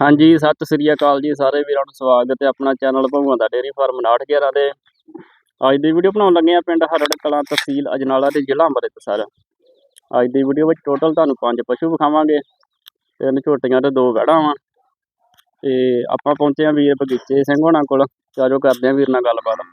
ਹਾਂਜੀ, ਸਤਿ ਸ੍ਰੀ ਅਕਾਲ ਜੀ ਸਾਰੇ ਵੀਰਾਂ ਨੂੰ ਸਵਾਗਤ ਹੈ ਆਪਣਾ ਚੈਨਲ ਭਗਵਾਨ ਦਾ ਡੇਅਰੀ ਫਾਰਮ 911 ਦੇ ਅੱਜ ਦੀ ਵੀਡੀਓ ਬਣਾਉਣ ਲੱਗੇ ਆ ਪਿੰਡ ਹਰੜ ਕਲਾਂ ਤਹਿਸੀਲ ਅਜਨਾਲਾ ਤੇ ਜ਼ਿਲ੍ਹਾ ਅੰਮ੍ਰਿਤਸਰ। ਅੱਜ ਦੀ ਵੀਡੀਓ ਵਿੱਚ ਟੋਟਲ ਤੁਹਾਨੂੰ ਪੰਜ ਪਸ਼ੂ ਵਿਖਾਵਾਂਗੇ। ਤਿੰਨ ਝੋਟੀਆਂ ਤੇ ਦੋ ਗਾੜਾਂ ਵਾਂ ਤੇ ਆਪਾਂ ਪਹੁੰਚੇ ਆ ਵੀਰ ਬਗੀਚੇ ਸਿੰਘ ਹੋਣਾ ਕੋਲ। ਚਾਰੋ ਕਰਦੇ ਆ ਵੀਰ ਨਾਲ ਗੱਲਬਾਤ।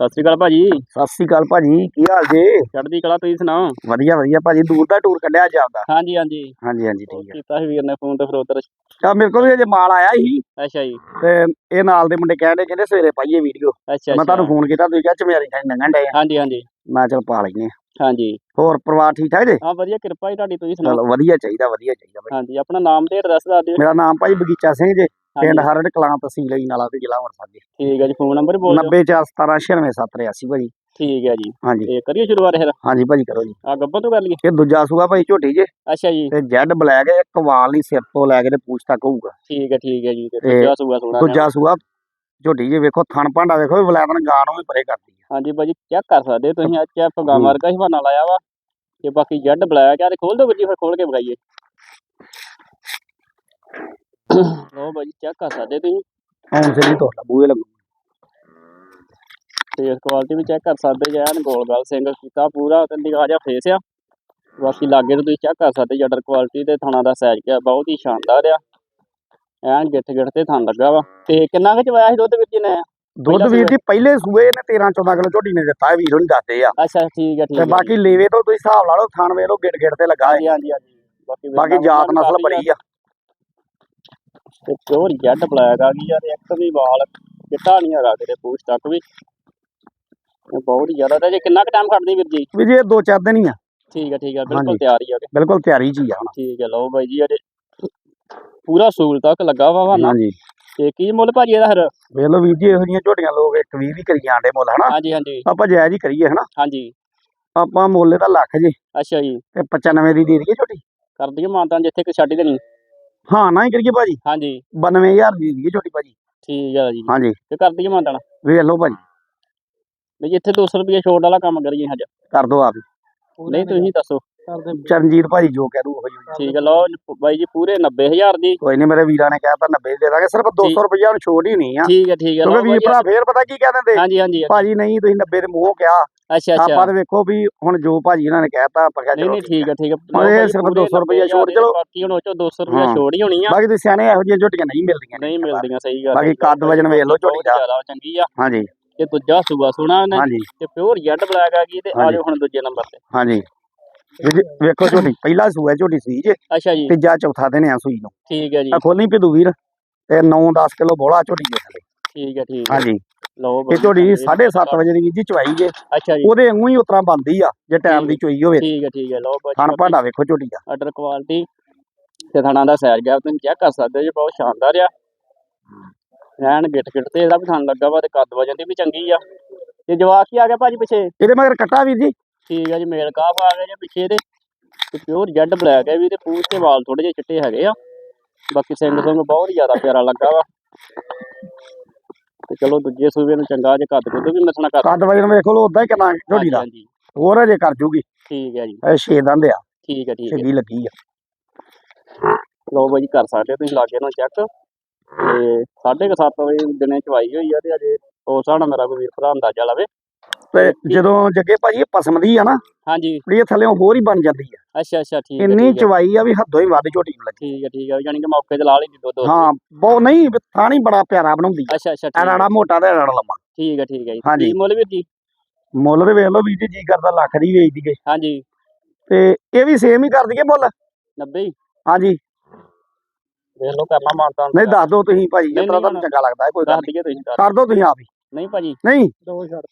ਸਤਿ ਸ੍ਰੀ ਅਕਾਲ ਭਾਜੀ। ਸਤਿ ਸ੍ਰੀ ਅਕਾਲ ਭਾਜੀ ਕੀ ਹਾਲ ਜੇ? ਚੜ੍ਹਦੀ ਕਲਾ ਤੁਸੀਂ ਸੁਣਾਓ? ਵਧੀਆ ਵਧੀਆ ਭਾਜੀ ਦੂਰ ਦਾ ਟੂਰ ਕੱਢਿਆ ਅੱਜ ਆਪਦਾ। ਹਾਂਜੀ ਹਾਂਜੀ। ਹਾਂਜੀ ਹਾਂਜੀ ਠੀਕ ਹੈ। ਕੀਤਾ ਸੀ ਵੀਰ ਨੇ ਫੋਨ ਤੇ ਫਿਰ ਉਧਰ। ਤਾਂ ਮੇਰੇ ਕੋਲ ਵੀ ਅਜੇ ਮਾਲ ਆਇਆ ਸੀ। ਅੱਛਾ ਜੀ। ਤੇ ਇਹ ਨਾਲ ਦੇ ਮੁੰਡੇ ਕਹਿੰਦੇ ਕਹਿੰਦੇ ਸਵੇਰੇ ਪਾਈਏ ਵੀਡੀਓ। ਅੱਛਾ ਮੈਂ ਤੁਹਾਨੂੰ ਫੋਨ ਕੀਤਾ ਤੁਸੀਂ ਕਿਹਾ ਚਮਿਆਰੀ ਖਾਈ ਡਏ ਆ। ਹਾਂਜੀ ਹਾਂਜੀ। ਮੈਂ ਚਲ ਪਾ ਲੈਨੇ ਹਾਂਜੀ। ਹੋਰ ਪਰਿਵਾਰ ਠੀਕ ਠਾਕ ਜੇ? ਹਾਂ ਵਧੀਆ ਕਿਰਪਾ ਜੀ ਤੁਹਾਡੀ ਤੁਸੀਂ ਸੁਣਾਓ? ਚਲੋ ਵਧੀਆ ਚਾਹੀਦਾ ਵਧੀਆ ਚਾਹੀਦਾ ਭਾਈ ਹਾਂਜੀ ਆਪਣਾ ਨਾਮ ਤੇ ਐਡਰੈਸ ਦੱਸ ਦਿਓ। ਮੇਰਾ ਨਾਮ ਭਾਈ ਬਗੀਚਾ ਸਿੰਘ ਜੇ। ਪਿੰਡ ਹਰੜ ਕਲਾਂ ਤਹਿਸੀਲ ਨਾਲਾ ਤੇ ਜ਼ਿਲ੍ਹਾ ਅੰਮ੍ਰਿਤਸਰ ਜੀ। ਠੀਕ ਹੈ ਜੀ ਫੋਨ ਨੰਬਰ ਬੋਲ ਦਿਓ। 90417968783 ਭਾਜੀ। ਠੀਕ ਹੈ ਜੀ। ਹਾਂਜੀ। ਤੇ ਕਰੀਏ ਸ਼ੁਰੂਆਤ ਫਿਰ? ਹਾਂਜੀ ਭਾਜੀ ਕਰੋ ਜੀ। ਆ ਗੱਬਾ ਤੋਂ ਕਰ ਲਈਏ ਇਹ ਦੂਜਾ ਸੂਆ ਭਾਈ ਝੋਟੀ ਜੇ। ਅੱਛਾ ਜੀ। ਤੇ ਜੈਡ ਬਲੈਕ ਹੈ ਇੱਕ ਵਾਲ ਨਹੀਂ ਸਿਰ ਤੋਂ ਲੈ ਕੇ ਤੇ ਪੂਛ ਤੱਕ ਹੋਊਗਾ। ਠੀਕ ਹੈ ਠੀਕ ਹੈ ਜੀ। ਤੇ ਦੂਜਾ ਸੂਆ ਸੋਣਾ ਦੂਜਾ ਸੂਆ ਝੋਟੀ ਜੇ ਵੇਖੋ ਥਣ ਭਾਂਡਾ ਵੇਖੋ ਵਲੈਤਨ ਗਾਂ ਨੂੰ ਵੀ ਪਰੇ ਕਰਦੀ ਹੈ। ਹਾਂਜੀ ਭਾਜੀ ਚੈੱਕ ਕਰ ਸਕਦੇ ਤੁਸੀਂ ਅੱਜ ਚੈੱਕ ਗਾਂ ਹੂੰ। ਮਾਰਕਾ ਹੀ ਬਹਾਨਾ ਲਾਇਆ ਵਾ। ਤੇ ਬਾਕੀ ਜੈਡ ਬਲੈਕ ਆ ਤੇ ਖੋਲ ਦਿਓ ਵੀਰ ਜੀ ਫਿਰ ਖੋਲ ਕੇ ਬਗਾਈਏ ਲੋ ਭਾਜੀ ਚੈੱਕ ਕਰ ਸਕਦੇ ਤੁਸੀਂ। ਹੁਣ ਸੇ ਨਹੀਂ ਤੁਹਾਡਾ ਬੂਹੇ ਲੱਗੂ। ਫੇਸ ਕੁਆਲਿਟੀ ਵੀ ਚੈੱਕ ਕਰ ਸਕਦੇ ਜੇ ਐਨ ਗੋਲ ਗਾਲ ਸਿੰਘ ਕੀਤਾ ਪੂਰਾ ਤੇ ਨਿਗਾਹ ਜਿਹਾ ਫੇਸ ਆ। ਬਾਕੀ ਲਾਗੇ ਨੂੰ ਤੁਸੀਂ ਚੈੱਕ ਕਰ ਸਕਦੇ ਜਡਰ ਕੁਆਲਿਟੀ ਤੇ ਥਣਾ ਦਾ ਸਾਈਜ਼ ਕਿਆ ਬਹੁਤ ਹੀ ਸ਼ਾਨਦਾਰ ਆ। ਐਨ ਗਿੱਠ ਗਿੱਠ ਤੇ ਥਣ ਲੱਗਾ ਵਾ। ਤੇ ਕਿੰਨਾ ਕੁ ਚਵਾਇਆ ਸੀ ਦੁੱਧ ਵੀਰ ਜੀ ਨੇ? ਦੁੱਧ ਪਹਿਲਾ ਵੀਰ ਜੀ ਪਹਿਲੇ ਸੂਏ ਨੇ 13 14 ਕਿਲੋ ਝੋਟੀ ਨੇ ਦਿੱਤਾ ਵੀਰ ਨੂੰ ਦੱਸਦੇ ਆ। ਅੱਛਾ ਠੀਕ ਹੈ ਠੀਕ ਤੇ ਹੈ ਬਾਕੀ ਲੇਵੇ ਤੋਂ ਤੁਸੀਂ ਹਿਸਾਬ ਲਾ ਲਓ ਥਣ ਵੇਖ ਲਓ ਗਿੜ ਗਿੜ ਤੇ ਲੱਗਾ ਹਾਂਜੀ ਹੈ ਹਾਂਜੀ ਹਾਂਜੀ। ਬਾਕੀ ਜਾਤ ਨਸਲ ਬੜੀ ਆ। ਤੇ ਪਿਓਰ ਜੈਡ ਬਲੈਕ ਆ ਗਈ ਆ ਤੇ ਇੱਕ ਵੀ ਵਾਲ ਚਿੱਟਾ ਨਹੀਂ ਹੈਗਾ ਕਿਤੇ ਪੂਛ ਤੱਕ ਵੀ। ਇਹ ਬਹੁਤ ਜ਼ਿਆਦਾ ਤੇ ਜੇ ਕਿੰਨਾ ਕੁ ਟਾਈਮ ਖੜਦੀ ਵੀਰ ਜੀ? ਵੀ ਜੇ ਦੋ ਚਾਰ ਦਿਨ ਹੀ ਆ। ਠੀਕ ਹੈ ਠੀਕ ਹੈ ਬਿਲਕੁਲ ਹਾਂਜੀ। ਤਿਆਰ ਹੀ ਆ ਗਏ ਬਿਲਕੁਲ ਤਿਆਰੀ ਹੀ ਆ। ਠੀਕ ਹੈ ਲਓ ਬਾਈ ਜੀ ਅਜੇ ਪੂਰਾ ਸੂਲ ਤੱਕ ਲੱਗਾ ਵਾ ਵਾ ਹਾਂਜੀ। ਤੇ ਕੀ ਮੁੱਲ ਭਾਜੀ ਇਹਦਾ ਫਿਰ? ਵੇਖ ਲਓ ਵੀਰ ਜੀ ਇਹੋ ਜਿਹੀਆਂ ਝੋਟੀਆਂ ਲੋਕ ਇੱਕ ਵੀਹ ਵੀ ਕਰੀ ਜਾਂਦੇ ਮੁੱਲ ਹਨਾ? ਹਾਂਜੀ ਹਾਂਜੀ। ਆਪਾਂ ਜਾਇਜ਼ ਹੀ ਕਰੀਏ ਹਨਾ? ਹਾਂਜੀ। ਆਪਾਂ ਮੁੱਲ ਦਾ ਲੱਖ ਜੀ। ਅੱਛਾ ਜੀ। ਤੇ 95 ਦੀ ਦੇ ਦਈਏ ਝੋਟੀ। ਕਰ ਦਈਏ ਮਾਨਤਾਂ ਜਿੱਥੇ ਕਿ ਛੱਡ ਹੀ ਦੇਣੀ। ਹਾਂ ਨਾ ਹੀ ਕਰੀਏ ਭਾਜੀ। ਹਾਂਜੀ। 92000 ਦੀ ਦੇ ਝੋਟੀ ਭਾਜੀ। ਠੀਕ ਹੈ ਜੀ। ਹਾਂਜੀ। ਤੇ ਕਰ ਦਈਏ ਮਾਨਤਾਂ ਵੇਖ ਲਓ ਭਾਜੀ। ਵੀ ਜਿੱਥੇ 200 ਰੁਪਏ ਛੋਟ ਵਾਲਾ ਕੰਮ ਕਰੀਏ ਹਜ ਕਰ ਦੋ ਆਪ। ਨਹੀਂ ਤੁਸੀਂ ਦੱਸੋ। ਚਰਨਜੀਤ ਭਾਜੀ ਜੋ ਕਹਿ ਦੂ ਉਹ। ਠੀਕ ਹੈ ਲਓ ਬਾਈ ਜੀ ਪੂਰੇ 90000 ਦੀ। ਕੋਈ ਨਹੀਂ ਮੇਰੇ ਵੀਰਾਂ ਨੇ ਕਹਿਤਾ 90 ਦੇ ਦਾਂਗੇ ਸਿਰਫ 200 ਰੁਪਇਆ ਨੂੰ ਛੋਟ ਹੀ ਨਹੀਂ ਆ। ਠੀਕ ਹੈ ਠੀਕ ਹੈ ਲਓ ਕਿਉਂਕਿ ਵੀਰ ਭਰਾ ਫੇਰ ਪਤਾ ਕੀ ਕਹਿ ਦਿੰਦੇ? ਹਾਂਜੀ ਹਾਂਜੀ ਭਾਜੀ ਨਹੀਂ ਤੁਸੀਂ 90 ਦੇ ਮੂੰਹ ਕਿਹਾ। ਅੱਛਾ ਅੱਛਾ। ਆਪਾਂ ਤੇ ਵੇਖੋ ਵੀ ਹੁਣ ਜੋ ਭਾਜੀ ਇਹਨਾਂ ਨੇ ਕਹਿਤਾ ਆਪਾਂ ਕਿਹਾ ਨਹੀਂ ਚਲੋ ਨਹੀਂ ਠੀਕ ਹੈ ਠੀਕ ਹੁਣ ਲਓ ਇਹ ਸਿਰਫ ਪੂਰੇ 200 ਰੁਪਈਆ 90,000 ਛੋਟ, ਚਲੋ। ਬਾਕੀ ਹੁਣ ਉਹ ਚੋਂ 200 ਰੁਪਏ। ਛੋੜ ਹੀ। ਹੋਣੀ ਆ ਬਾਕੀ ਤੁਸੀਂ ਸਿਆਣੇ ਇਹੋ ਜਿਹੀਆਂ ਝੋਟੀਆਂ ਨਹੀਂ ਮਿਲਦੀਆਂ। ਨਹੀਂ ਮਿਲਦੀਆਂ ਸਹੀ ਗੱਲ ਬਾਕੀ। ਕੱਦ ਵਜਨ ਵੇਖ ਲਓ ਝੋਟੀ ਦਾ। ਜ਼ਿਆਦਾ ਚੰਗੀ ਆ। ਹਾਂਜੀ। ਤੇ ਦੂਜਾ ਸੂਆ ਉਹਨੇ ਹਾਂਜੀ। ਤੇ ਪਿਓਰ ਜੈਡ ਬਲੈਕ ਆ ਗਈ ਤੇ ਆ। ਜਾਓ ਹੁਣ ਦੂਜੇ ਨੰਬਰ ਤੇ। ਹਾਂਜੀ। ਵੇਖੋ ਝੋਟੀ ਪਹਿਲਾ ਸੂਆ ਝੋਟੀ ਸੀ ਜੇ। ਅੱਛਾ ਜੀ। ਤੀਜਾ ਚੌਥਾ ਦਿਨ ਆ ਸੂਈ ਨੂੰ। ਠੀਕ ਹੈ ਜੀ। ਆ ਖੋਲੀ ਪਿਦੂ ਵੀਰ ਤੇ 9-10 ਕਿਲੋ ਬੋਲਾ ਝੋਟੀ ਦੇ ਥੱਲੇ ਠੀਕ ਹੈ ਠੀਕ ਹੈ ਹਾਂਜੀ। ਲਓ ਝੋਟੀ ਜੀ, 7:30 ਵਜੇ ਦੀ ਜੀ ਚਵਾਈ ਜੇ। ਅੱਛਾ ਜੀ। ਉਹਦੇ ਵਾਂਗੂ ਹੀ ਉਤਰਾ ਬੰਦੀ ਆ ਜੇ ਟਾਈਮ ਦੀ ਚੋਈ ਹੋਵੇ। ਠੀਕ ਹੈ ਠੀਕ ਹੈ ਲਓ ਬਾਈ ਥਣ ਭਾਂਡਾ ਵੇਖੋ ਝੋਟੀ ਦਾ। ਆਰਡਰ ਕੁਆਲਿਟੀ ਤੇ ਥਣਾ ਦਾ ਸਾਈਜ਼ ਗਿਆ ਤੁਸੀਂ ਚੈੱਕ ਕਰ ਸਕਦੇ ਜੀ ਬਹੁਤ ਸ਼ਾਨਦਾਰ ਆ। ਐਨ ਗਿੱਟ ਗਿੱਟ ਤੇ ਇਹਦਾ ਵੀ ਥਣ ਲੱਗਾ ਵਾ ਤੇ ਕੱਦ ਵਜਨ ਦੀ ਵੀ ਚੰਗੀ ਆ। ਤੇ ਜਵਾਕ ਕੀ ਆ ਗਿਆ ਭਾਜੀ ਪਿੱਛੇ? ਇਹਦੇ ਮਗਰ ਕੱਟਾ ਵੀਰ ਜੀ। ਠੀਕ ਹੈ ਜੀ ਮੇਲ ਕਾਫ ਆ ਗਿਆ ਜੀ ਪਿੱਛੇ ਇਹਦੇ। ਤੇ ਪਿਓਰ ਜੈਡ ਬਲੈਕ ਹੈ ਵੀ ਤੇ ਪੂਛ ਤੇ ਵਾਲ ਥੋੜੇ ਜਿਹੇ ਚਿੱਟੇ ਹੈਗੇ ਆ। ਬਾਕੀ ਸਿੰਘ ਸਿੰਘ ਬਹੁਤ ਹੀ ਜ਼ਿਆਦਾ ਪਿਆਰਾ ਲੱਗਾ ਵਾ। ਤੇ ਚਲੋ ਦੂਜੇ ਸੂਬੇ ਨੂੰ ਚੰਗਾ ਜੇ ਕੱਦ ਕੁੱਦ ਵੀ ਮਿਸਣਾ ਕਰ ਕੱਦ ਵਜਨ ਵੇਖ ਲਓ ਉਦਾਂ ਹੀ ਕਿੰਨਾ ਝੋਟੀ ਦਾ। ਹਾਂਜੀ, ਹੋਰ ਅਜੇ ਕਰ ਜੂਗੀ। ਠੀਕ ਹੈ ਜੀ। ਇਹ ਛੇ ਦੰਦ ਆ। ਠੀਕ ਹੈ ਠੀਕ ਹੈ। ਚੰਗੀ ਲੱਗੀ ਆ। ਲਓ ਬਾਈ ਕਰ ਸਕਦੇ ਤੁਸੀਂ ਲਾਗੇ ਨੂੰ ਚੈੱਕ ਤੇ 7:30 ਵਜੇ ਦਿਨੇ ਚਵਾਈ ਹੋਈ ਆ ਤੇ ਅਜੇ ਉਸ ਨਾਲ ਮੇਰਾ ਕੋਈ ਵੀਰ ਭਰਾ ਅੰਦਾਜ਼ਾ ਲਾਵੇ। ਤੇ ਜਦੋਂ ਜੱਗੇ ਭਾਜੀ ਇਹ ਪਸਮ ਦੀ ਆ ਨਾ ਹਾਂਜੀ। ਵੀ ਇਹ ਥੱਲੇ ਹੋਰ ਹੀ ਬਣ ਜਾਂਦੀ ਆ। ਅੱਛਾ ਅੱਛਾ ਠੀਕ ਹੈ ਇੰਨੀ ਠੀਕ ਹੈ। ਚਵਾਈ ਆ ਵੀ ਹੱਦੋਂ ਹੀ ਵੱਧ ਝੋਟੀ ਨੂੰ ਲੱਗੀ। ਠੀਕ ਹੈ ਠੀਕ ਹੈ ਯਾਨੀ ਕਿ ਮੌਕੇ ਤੇ ਲਾ ਲਈ ਦੁੱਧ ਦੁੱਧ। ਹਾਂ ਬਹੁਤ ਨਹੀਂ ਥਾਣੀ ਬੜਾ ਪਿਆਰਾ ਬਣਾਉਂਦੀ ਆ। ਅੱਛਾ ਅੱਛਾ ਠੀਕ ਹੈ। ਐੜਾ ਮੋਟਾ ਤੇ ਐੜਾ ਲੰਮਾ। ਠੀਕ ਹੈ ਠੀਕ ਹੈ ਜੀ। ਹਾਂਜੀ। ਕੀ ਮੁੱਲ ਵੀਰ ਜੀ? ਮੁੱਲ ਤੇ ਵੇਖ ਲਓ ਵੀਰ ਜੀ ਜੀ ਕਰਦਾ ਲੱਖ ਦੀ ਵੇਚ ਦੀਏ ਹਾਂਜੀ। ਤੇ ਇਹ ਵੀ ਸੇਮ ਹੀ ਕਰ ਦਈਏ ਮੁੱਲ? 90 ਹੀ? ਹਾਂਜੀ। ਦੇਖ ਲਓ ਕਰਨਾ ਮਾਨਤਾ ਨਹੀਂ ਦੱਸ ਦਿਓ ਤੁਸੀਂ ਜਿਸ ਨਹੀਂ, ਤਰ੍ਹਾਂ ਨਹੀਂ, ਤੁਹਾਨੂੰ ਚੰਗਾ ਲੱਗਦਾ ਹੈ ਕੋਈ ਗੱਲ ਦੱਸ ਦਈਏ ਤੁਸੀਂ ਨਹੀਂ ਕਰ ਦਿਓ ਤੁਸੀਂ ਆਪ ਹੀ। ਨਹੀਂ ਭਾਜੀ। ਨਹੀਂ। ਦੋ ਛੱਡ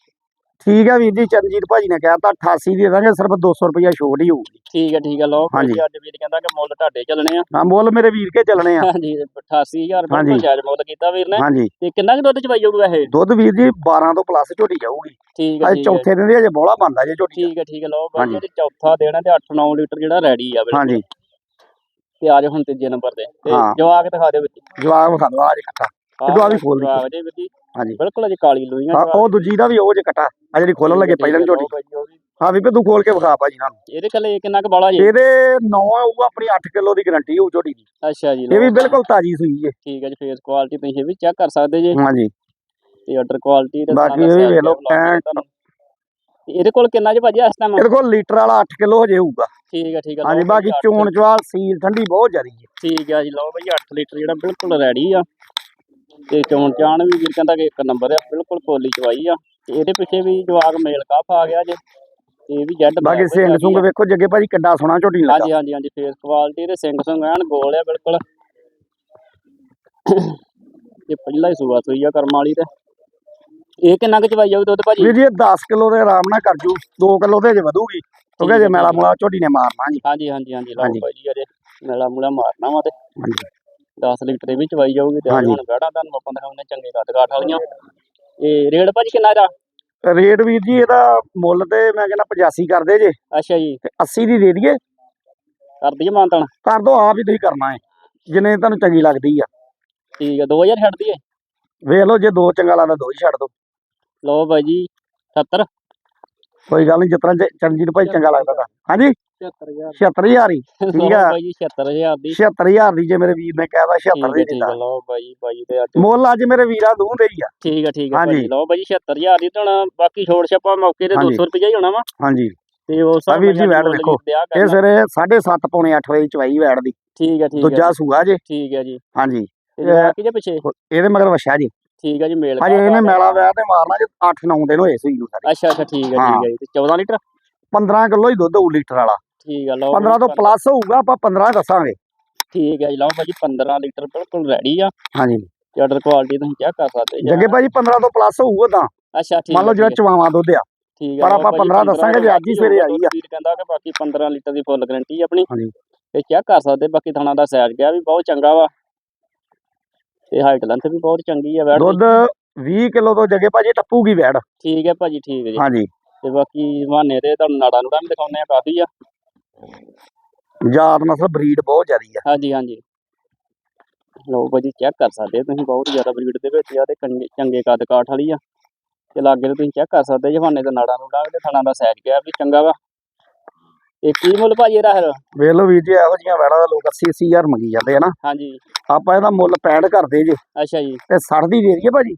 ਠੀਕ ਹੈ ਵੀਰ ਜੀ ਚਰਨਜੀਤ ਭਾਜੀ ਨੇ ਕਹਿਤਾ 88 ਦੀ ਦਾਂਗੇ ਸਿਰਫ 200 ਰੁਪਇਆ ਛੋਟ ਹੀ ਹੋਊਗੀ। ਠੀਕ ਹੈ ਠੀਕ ਹੈ ਲਓ ਹਾਂਜੀ। ਅੱਜ ਵੀਰ ਕਹਿੰਦਾ ਕਿ ਮੁੱਲ ਤੁਹਾਡੇ ਚੱਲਣੇ ਆ। ਹਾਂ ਮੁੱਲ ਮੇਰੇ ਵੀਰ ਕੇ ਚੱਲਣੇ ਆ। ਹਾਂਜੀ 88000 ਰੁਪਏ ਹਾਂਜੀ। ਤੋਂ ਮੁੱਲ ਕੀਤਾ ਵੀਰ ਨੇ। ਹਾਂਜੀ। ਤੇ ਕਿੰਨਾ ਕੁ ਦੁੱਧ ਚਵਾਈ ਜਾਊਗਾ ਇਹ? ਦੁੱਧ ਵੀਰ ਜੀ 12 ਤੋਂ ਪਲੱਸ ਝੋਟੀ ਜਾਊਗੀ। ਠੀਕ ਹੈ ਅੱਜ ਠੀਕ ਹੈ ਚੌਥੇ ਦਿਨ ਦੀ ਅਜੇ ਬੋਲਾ ਬੰਦਾ ਜੇ ਝੋਟੀ ਠੀਕ ਹੈ ਠੀਕ ਹੈ ਲਓ ਬਾਈ ਹਾਂਜੀ। ਇਹਦੇ ਚੌਥਾ ਦੇਣਾ ਤੇ 8-9 ਲੀਟਰ ਜਿਹੜਾ ਰੈਡੀ ਆ ਬਿਲਕੁਲ। ਹਾਂਜੀ। ਤੇ ਆ ਜਾਓ ਹੁਣ ਤੀਜੇ ਨੰਬਰ ਤੇ। ਤੇ ਹਾਂ। ਜਵਾਕ ਦਿਖਾ ਦਿਓ ਵਿੱਚ ਜਵਾਬ ਵਿਖਾ ਦਿਓ ਅੱਜ ਕੱਟਾ ਆਹ ਦੁਆ ਵੀ ਖੋਲ ਲਈ। ਜਵਾਕ ਦੇ ਵਿੱਚ। ਹਾਂਜੀ। ਬਿਲਕੁਲ ਅਜੇ ਕਾਲੀ ਲੋਈਆਂ ਹਾਂ ਉਹ ਦੂਜੀ ਦਾ ਵੀ ਉਹ ਜੇ ਕਟਾ ਆ ਜਿਹੜੀ ਖੋਲਣ ਲੱਗੇ ਪਹਿਲਾਂ ਝੋਟੀ ਹਾਂ ਵੀ ਤੂੰ ਖੋਲ ਕੇ ਵਿਖਾ ਭਾਜੀ ਨਾਲ। ਇਹਦੇ ਕੱਲੇ ਕਿੰਨਾ ਕੁ ਬਾਲਾ ਜੀ? ਇਹਦੇ 9 ਆਊਗਾ ਆਪਣੀ 8 ਕਿਲੋ ਦੀ ਗਾਰੰਟੀ ਹੋਊ ਝੋਟੀ ਦੀ। ਅੱਛਾ ਜੀ ਇਹ ਵੀ ਬਿਲਕੁਲ ਤਾਜੀ ਸੂਈ ਹੈ ਠੀਕ ਹੈ ਜੀ ਫੇਸ ਕੁਆਲਿਟੀ ਤੁਸੀਂ ਵੀ ਚੈੱਕ ਕਰ ਸਕਦੇ ਜੀ। ਹਾਂਜੀ। ਤੇ ਆਰਡਰ ਕੁਆਲਿਟੀ ਤੇ ਬਾਕੀ ਇਹ ਵੀ ਵੇਖ ਲਓ, ਇਹਦੇ ਕੋਲ ਕਿੰਨਾ ਜੀ ਭਾਜੀ ਇਸ ਟਾਈਮ ਇਹਦੇ ਕੋਲ ਲੀਟਰ ਵਾਲਾ 8 ਕਿਲੋ ਹਜੇ ਹੋਊਗਾ। ਠੀਕ ਹੈ ਠੀਕ ਹੈ ਹਾਂਜੀ ਬਾਕੀ ਚੋਣ ਚਵਾਲ ਸੀਲ ਠੰਡੀ ਬਹੁਤ ਜ਼ਿਆਦੀ ਹੈ ਠੀਕ ਹੈ ਜੀ ਲਓ ਭਾਈ 8 ਲੀਟਰ ਜਿਹੜਾ ਬਿਲਕੁਲ ਰੈਡੀ ਆ। ਤੇ ਚੋਣ ਚਾਣ ਵੀ ਵੀਰ ਕਹਿੰਦਾ ਕਿ ਇੱਕ ਨੰਬਰ ਆ ਬਿਲਕੁਲ ਪੋਲੀ ਚਵਾਈ ਆ। ਤੇ ਇਹਦੇ ਪਿੱਛੇ ਵੀ ਜਵਾਗ ਮੇਲ ਕਾਫ ਆ ਗਿਆ ਜੇ ਤੇ ਇਹ ਵੀ ਜੈਡ ਬਾਕੀ ਸਿੰਘ ਸੁੰਗ ਵੇਖੋ ਜੱਗੇ ਭਾਜੀ ਕਿੱਡਾ ਸੋਹਣਾ ਝੋਟੀ ਲੱਗਾ। ਹਾਂਜੀ ਹਾਂਜੀ ਹਾਂਜੀ ਫੇਸ ਕੁਆਲਿਟੀ ਤੇ ਸਿੰਘ ਸੰਗ ਐਨ ਗੋਲ ਆ ਬਿਲਕੁਲ। ਇਹ ਪਹਿਲਾ ਹੀ ਸੂਆ ਸੂਈ ਆ ਕਰਮ ਵਾਲੀ ਤੇ। ਇਹ ਕਿੰਨਾ ਕੁ ਚਵਾਈ ਜਾਊ ਦੁੱਧ ਭਾਜੀ? ਵੀਰ ਜੀ ਇਹ 10 ਕਿਲੋ ਦੇ ਆਰਾਮ ਨਾਲ ਕਰ ਜੂ 2 ਕਿਲੋ ਦੇ ਜੇ ਵਧੂਗੀ। ਕਿਉਂਕਿ ਜੇ ਮੈਲਾ ਮੁਲਾ ਝੋਟੀ ਨੇ ਮਾਰਨਾ ਜੀ। ਹਾਂਜੀ ਹਾਂਜੀ ਹਾਂਜੀ ਲਓ ਹਾਂਜੀ। ਭਾਜੀ ਅਜੇ ਮੇਲਾ ਮੂਲਾ ਮਾਰਨਾ ਵਾ ਤੇ। ਹਾਂਜੀ। 10 ਲੀਟਰ ਇਹ ਵੀ ਚਵਾਈ ਜਾਊਗੀ ਤੇ ਹਾਂਜੀ। ਹੁਣ ਗਾੜਾ ਤੁਹਾਨੂੰ ਆਪਾਂ ਦਿਖਾਉਂਦੇ ਚੰਗੇ ਕੱਦ ਕਾਠ ਵਾਲੀਆਂ। ਇਹ ਰੇਟ ਭਾਜੀ ਕਿੰਨਾ ਇਹਦਾ? ਰੇਟ ਵੀਰ ਜੀ ਇਹਦਾ ਮੁੱਲ ਤੇ ਮੈਂ ਕਹਿੰਦਾ 85 ਕਰਦੇ ਜੇ। ਅੱਛਾ ਜੀ। ਤੇ 80 ਦੀ ਦੇ ਦਈਏ। ਕਰ ਦਈਏ ਮਾਨਤਨ? ਕਰ ਦੋ ਆਪ ਹੀ ਤੁਸੀਂ ਕਰਨਾ ਹੈ। ਜਿੰਨੇ ਤੁਹਾਨੂੰ ਚੰਗੀ ਲੱਗਦੀ ਆ। ਠੀਕ ਹੈ 2000 ਛੱਡ ਦਈਏ? ਵੇਖ ਲਓ ਜੇ ਦੋ ਚੰਗਾ ਲੱਗਦਾ ਦੋ ਹੀ ਛੱਡ ਦੋ। ਲਓ ਭਾਜੀ 70 ਕੋਈ ਗੱਲ ਨਹੀਂ ਜਿਤਨਾ ਚਰਨਜੀਤ ਭਾਈ ਚੰਗਾ ਲੱਗਦਾ ਤਾਂ। ਹਾਂਜੀ? 76000 76000 ਹੀ ਠੀਕ ਆ। ਭਾਜੀ 76000 ਦੀ। 76000 ਦੀ ਜੇ ਮੇਰੇ ਵੀਰ ਨੇ ਕਹਿਦਾ 76 ਠੀਕ ਦੀ ਹੈ ਲਓ ਭਾਜੀ ਭਾਜੀ ਤੇ ਅੱਜ ਮੁੱਲ ਅੱਜ ਮੇਰੇ ਵੀਰਾਂ ਦੂੰ ਦੇ ਹੀ ਆ। ਠੀਕ ਹੈ ਠੀਕ ਹਾਂਜੀ। ਭਾਜੀ ਲਓ ਭਾਜੀ 76000 ਦੀ ਤੇ ਬਾਕੀ ਛੋੜ ਛੱਪਾ ਮੌਕੇ ਤੇ ਹਾਂਜੀ। 200 ਰੁਪਏ ਹੀ ਹੋਣਾ ਵਾ। ਹਾਂਜੀ। ਤੇ ਉਸ ਆ ਵੀਰ ਜੀ ਵੈਟ ਦੇਖੋ। ਇਹ ਸਵੇਰੇ 7:30 ਪੌਣੇ 8 ਵਜੇ ਚਵਾਈ ਵੈੜ ਦੀ। ਠੀਕ ਹੈ ਠੀਕ ਹੈ ਦੂਜਾ ਸੂਆ ਜੇ। ਠੀਕ ਹੈ ਜੀ। ਹਾਂਜੀ। ਕਿਹਦੇ ਪਿੱਛੇ। ਇਹਦੇ ਮਗਰ ਵਛਾ ਜੀ। ਠੀਕ ਹੈ ਜੀ ਮੇਲ ਹਜੇ ਇਹਨੇ ਆ ਮੈਲਾ ਵੈੜ ਤੇ ਮਾਰਨਾ ਜੇ 8-9 ਦਿਨ ਹੋਏ ਸੂਈ ਨੂੰ ਸਾਡੇ। ਅੱਛਾ ਅੱਛਾ ਠੀਕ ਹਾਂ। ਠੀਕ ਹੈ। ਜੀ। ਤੇ 14 ਲੀਟਰ? 15 ਕਿਲੋ ਹੀ ਦੁੱਧ ਹੋਊ ਲੀਟਰ ਵਾਲਾ। ਠੀਕ ਹੈ ਲਓ 15 ਤੋਂ ਪਲੱਸ ਹੋਊਗਾ ਆਪਾਂ 15 ਦੱਸਾਂਗੇ। ਠੀਕ ਹੈ ਜੀ ਲਓ ਭਾਜੀ 15 ਲੀਟਰ ਬਿਲਕੁਲ ਰੈਡੀ ਆ। ਹਾਂਜੀ। ਤੇ ਆਰਡਰ ਕੁਆਲਿਟੀ ਤੁਸੀਂ ਚੈੱਕ ਕਰ ਸਕਦੇ ਜੀ? ਜੱਗੇ ਭਾਜੀ 15 ਤੋਂ ਪਲੱਸ ਹੋਊਗਾ ਤਾਂ। ਅੱਛਾ ਠੀਕ ਮੰਨ ਲਓ ਜਿਹੜਾ ਚਵਾਵਾਂ ਦੁੱਧ ਆ। ਠੀਕ ਹੈ ਪਰ ਆਪਾਂ ਭਾਜੀ, 15 ਦੱਸਾਂਗੇ ਜੇ ਅੱਜ ਹੀ ਸਵੇਰੇ ਆਈ ਆ। ਕਹਿੰਦਾ ਕਿ ਬਾਕੀ 15 ਲੀਟਰ ਦੀ ਫੁੱਲ ਗਾਰੰਟੀ ਆਪਣੀ। ਹਾਂਜੀ। ਤੇ ਚੈੱਕ ਕਰ ਸਕਦੇ ਬਾਕੀ ਥਾਣਾ ਦਾ ਸਾਈਜ਼ ਗਿਆ ਵੀ ਬਹੁਤ ਚੰਗਾ ਵਾ। ਤੇ ਹਾਈਟ ਲੈਂਥ ਵੀ ਬਹੁਤ ਚੰਗੀ ਆ ਵੈਟ ਦੁੱਧ 20 ਕਿਲੋ ਤੋਂ ਜੱਗੇ ਭਾਜੀ ਟੱਪੂਗੀ ਵੈੜ ਠੀਕ ਹੈ ਭਾਜੀ ਠੀਕ ਹੈ ਜੀ। ਹਾਂਜੀ। ਤੇ ਬਾਕੀ ਬਹਾਨੇ ਤੇ ਤੁਹਾਨੂੰ ਨਾੜਾ ਨੂੜਾ ਵੀ ਦਿਖਾਉਂਦੇ ਆ ਕਾਫੀ ਆ। ਜਾਤ ਨਸਲ ਬਰੀਡ ਬਹੁਤ ਜ਼ਿਆਦੀ ਆ। ਹਾਂਜੀ ਹਾਂਜੀ। ਲਓ ਭਾਜੀ ਚੈੱਕ ਕਰ ਸਕਦੇ ਤੁਸੀਂ ਬਹੁਤ ਜ਼ਿਆਦਾ ਬਰੀਡ ਦੇ ਵਿੱਚ ਆ ਤੇ ਕੰਗੇ- ਚੰਗੇ ਕੱਦ ਕਾਠ ਵਾਲੀ ਆ। ਤੇ ਲਾਗੇ ਤੇ ਤੁਸੀਂ ਚੈੱਕ ਕਰ ਸਕਦੇ ਜੇ ਬਹਾਨੇ ਤੇ ਨਾੜਾ ਵੀ ਤੇ ਥਾਣਾ ਦਾ ਸਾਈਜ਼ ਗਿਆ ਵੀ ਚੰਗਾ ਵਾ। ਇਹ ਕੀ ਮੁੱਲ ਭਾਜੀ ਇਹਦਾ ਫਿਰ? ਵੇਖ ਲਓ ਵੀਰ ਜੀ ਇਹੋ ਜਿਹੀਆਂ ਵੈੜਾਂ ਦਾ ਲੋਕ 80 80000 ਮੰਗੀ ਜਾਂਦੇ ਆ ਨਾ। ਹਾਂਜੀ। ਆਪਾਂ ਇਹਦਾ ਮੁੱਲ 65 ਕਰਦੇ ਜੇ। ਅੱਛਾ ਜੀ। ਤੇ 60 ਦੀ ਦੇ ਦਈਏ ਭਾਜੀ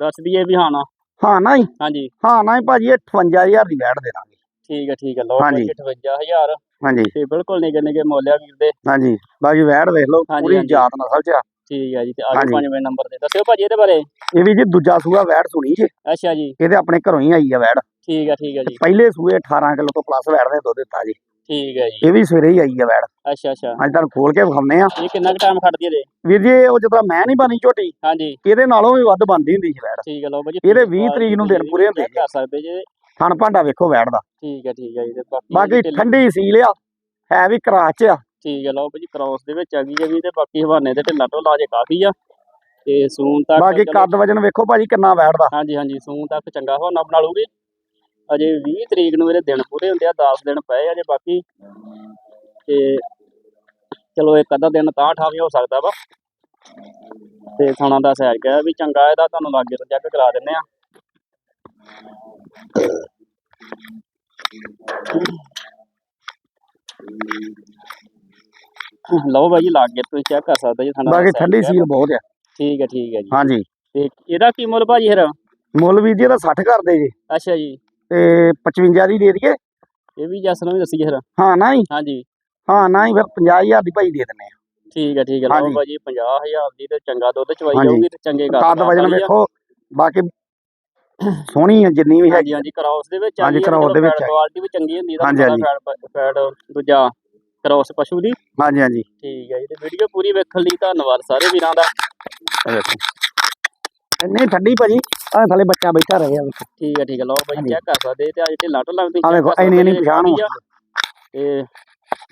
ਦੱਸ ਦਈਏ ਵੀ ਹਾਂ ਨਾ। ਹਾਂ ਨਾ ਹੀ ਹਾਂਜੀ। ਹਾਂ ਨਾ ਹੀ ਭਾਜੀ ਇਹ 58000 ਦੀ ਵੈੜ ਦੇ ਦਾਂਗੇ। ਠੀਕ ਹੈ ਠੀਕ ਹੈ। ਲਓ ਹਾਂਜੀ। ਭਾਜੀ 58000 ਹਾਂਜੀ। ਤੇ ਬਿਲਕੁਲ ਨਿੱਕੇ ਨਿੱਕੇ ਮੁੱਲ ਆ ਵੀਰ ਦੇ। ਹਾਂਜੀ। ਬਾਕੀ ਵੈੜ ਵੇਖ ਲਓ ਹਾਂਜੀ, ਪੂਰੀ ਹਾਂਜੀ। ਜਾਤ ਨਸਲ ਚ ਆ। ਠੀਕ ਹੈ ਜੀ ਤੇ ਆਗੇ ਹਾਂਜੀ। ਪੰਜਵੇਂ ਨੰਬਰ ਤੇ। ਦੱਸਿਓ ਭਾਜੀ ਇਹਦੇ ਬਾਰੇ। ਇਹ ਵੀ ਜੀ ਦੂਜਾ ਸੂਆ ਵੈੜ ਸੁਣੀ ਜੇ। ਅੱਛਾ ਜੀ। ਇਹਦੇ ਆਪਣੇ ਘਰੋਂ ਹੀ ਆਈ ਆ ਵੈੜ। ਠੀਕ ਹੈ ਠੀਕ ਹੈ ਜੀ। ਪਹਿਲੇ ਸੂਏ 18 ਕਿਲੋ ਤੋਂ ਪਲੱਸ ਵੈੜ ਨੇ ਦੁੱਧ ਦਿੱਤਾ ਜੀ। ਠੀਕ ਹੈ ਜੀ। ਇਹ ਵੀ ਸਵੇਰੇ ਹੀ ਆਈ ਆ ਵੈੜ। ਅੱਛਾ ਅੱਛਾ। ਅੱਜ ਤੁਹਾਨੂੰ ਖੋਲ ਕੇ ਵਿਖਾਉਂਦੇ ਆ ਇਹ ਕਿੰਨਾ ਕੁ ਟਾਈਮ ਖੜਦੀ ਹੈ ਜੀ ਵੀਰ ਜੀ ਇਹ ਉਹ ਜਦੋਂ ਮੈਂ ਨਹੀਂ ਬਣੀ ਝੋਟੀ ਹਾਂਜੀ। ਇਹਦੇ ਨਾਲੋਂ ਵੀ ਵੱਧ ਬਣਦੀ ਹੁੰਦੀ ਸੀ ਵੈੜ। ਠੀਕ ਹੈ ਲਓ ਭਾਜੀ। ਇਹਦੇ ਤੁਸੀਂ 20 ਤਰੀਕ ਨੂੰ ਦਿਨ ਪੂਰੇ ਹੁੰਦੇ check ਕਰ ਸਕਦੇ ਜੇ। ਥਣ ਭਾਂਡਾ ਵੇਖੋ ਵੈੜ ਦਾ ਠੀਕ ਹੈ ਠੀਕ ਹੈ ਜੀ ਤੇ ਬਾਕੀ ਬਾਕੀ ਠੰਡੀ ਸੀਲ ਆ ਹੈ ਵੀ ਕਰਾਚ ਆ। ਠੀਕ ਹੈ ਲਓ ਭਾਜੀ ਕ੍ਰਾਸ ਦੇ ਵਿੱਚ ਆ ਗਈ ਹੈ ਵੀ ਤੇ ਬਾਕੀ ਹਵਾਨੇ ਤੇ ਢਿੱਲਾ ਢੋਲਾ ਜੇ ਕਾਫੀ ਆ। ਤੇ ਸੂਨ ਤੱਕ ਬਾਕੀ ਚਲੋ- ਕੱਦ ਵਜਨ ਵੇਖੋ ਭਾਜੀ ਕਿੰਨਾ ਵੈੜ ਦਾ ਹਾਂਜੀ ਹਾਂਜੀ ਸੂਨ ਤੱਕ ਚੰਗਾ ਹਵਾਨਾ ਬਣਾ ਲੂਗੀ ਅਜੇ 20 ਤਰੀਕ ਨੂੰ ਇਹਦੇ ਦਿਨ ਪੂਰੇ ਹੁੰਦੇ ਆ 10 ਦਿਨ ਪਏ ਆ ਜੇ ਬਾਕੀ। ਤੇ ਚਲੋ ਇੱਕ ਅੱਧਾ ਦਿਨ ਤਾਂ ਠਾਵੇਂ ਹੋ ਸਕਦਾ ਵਾ। ਤੇ ਥਾਣਾ ਦਾ ਸੈਰ ਗਿਆ ਵੀ ਚੰਗਾ ਇਹਦਾ ਤੁਹਾਨੂੰ ਲਾਗੇ ਤੋਂ ਚੈੱਕ ਕਰਾ ਦਿੰਨੇ ਆ। ਲਓ ਬਾਈ ਜੀ ਲਾਗੇ ਤੁਸੀਂ ਚੈੱਕ ਕਰ ਸਕਦੇ ਜੀ ਥਾਣਾ ਦਾ ਬਾਕੀ ਠੰਡੀ ਗਿਆ। ਸੀਲ ਬਹੁਤ ਆ। ਠੀਕ ਹੈ ਠੀਕ ਹੈ ਜੀ। ਹਾਂਜੀ। ਤੇ ਇਹਦਾ ਕੀ ਮੁੱਲ ਭਾਜੀ ਫਿਰ? ਮੁੱਲ ਵੀਰ ਜੀ ਇਹਦਾ 60 ਕਰਦੇ ਜੀ। ਅੱਛਾ ਜੀ। ਤੇ 55 ਦੀ ਦੇ ਦਈਏ। ਇਹ ਵੀ ਜਸ ਨੂੰ ਵੀ ਦੱਸੀਏ ਫਿਰ। ਹਾਂ ਨਾ ਹੀ ਹਾਂਜੀ। ਹਾਂ ਨਾ ਹੀ ਫਿਰ 50000 ਦੀ ਭਾਈ ਦੇ ਦਿੰਨੇ ਆ ਠੀਕ ਹੈ ਠੀਕ ਹੈ। ਲਓ ਹਾਂਜੀ। ਭਾਜੀ 50000 ਦੀ ਤੇ ਚੰਗਾ ਦੁੱਧ ਚਵਾਈ ਹਾਂਜੀ। ਜਾਊਗੀ ਤੇ ਚੰਗੇ ਕੱਦ ਵਜਨ। ਵੇਖੋ ਬਾਕੀ ਸੋਹਣੀ ਆ ਜਿੰਨੀ ਵੀ ਹੈਗੀ ਹਾਂਜੀ ਕਰਾਉਸ ਦੇ ਵਿੱਚ ਹਾਂਜੀ, cross ਦੇ ਵਿੱਚ ਆ। ਕੁਆਲਿਟੀ ਵੀ ਚੰਗੀ ਹੁੰਦੀ ਹੈ ਹਾਂਜੀ, ਹਾਂਜੀ। ਫੈਟ ਦੂਜਾ ਕਰਾਉਸ ਪਸ਼ੂ ਦੀ ਹਾਂਜੀ ਹਾਂਜੀ ਠੀਕ ਹੈ ਜੀ ਤੇ ਵੀਡੀਓ ਪੂਰੀ ਵੇਖਣ ਲਈ ਧੰਨਵਾਦ ਸਾਰੇ ਵੀਰਾਂ ਦਾ ਇੰਨੀ ਠੰਡੀ ਭਾਜੀ ਆ ਥੱਲੇ ਬੱਚਾ ਬੈਠਾ ਰਹੇ ਆ ਵੇਖੋ ਠੀਕ ਹੈ ਠੀਕ ਹੈ ਲਓ ਹਾਂਜੀ। ਚੈੱਕ ਕਰ ਸਕਦੇ ਤੇ ਅੱਜ ਢਿੱਲਾ ਢੁੱਲਾ ਵੀ ਆ ਵੇਖੋ ਇੰਨੀ ਇੰਨੀ ਪਛਾਣ ਹੋ ਤੇ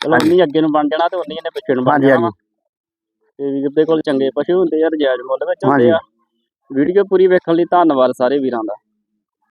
ਚਲੋ। ਉਨੀ ਅੱਗੇ ਨੂੰ ਬਣ ਜਾਣਾ ਤੇ ਉਨੀ ਇਹਨੇ ਪਿੱਛੇ ਨੂੰ ਬਣ ਜਾਣਾ। ਤੇ ਵੀਰ ਦੇ ਕੋਲ ਚੰਗੇ ਪਸ਼ੂ ਹੁੰਦੇ ਆ ਰਜਾਇਜ਼ ਮੁੱਲ ਵਿੱਚ ਹੁੰਦੇ। ਆ ਵੀਡੀਓ ਪੂਰੀ ਵੇਖਣ ਲਈ ਧੰਨਵਾਦ ਸਾਰੇ ਵੀਰਾਂ ਦਾ।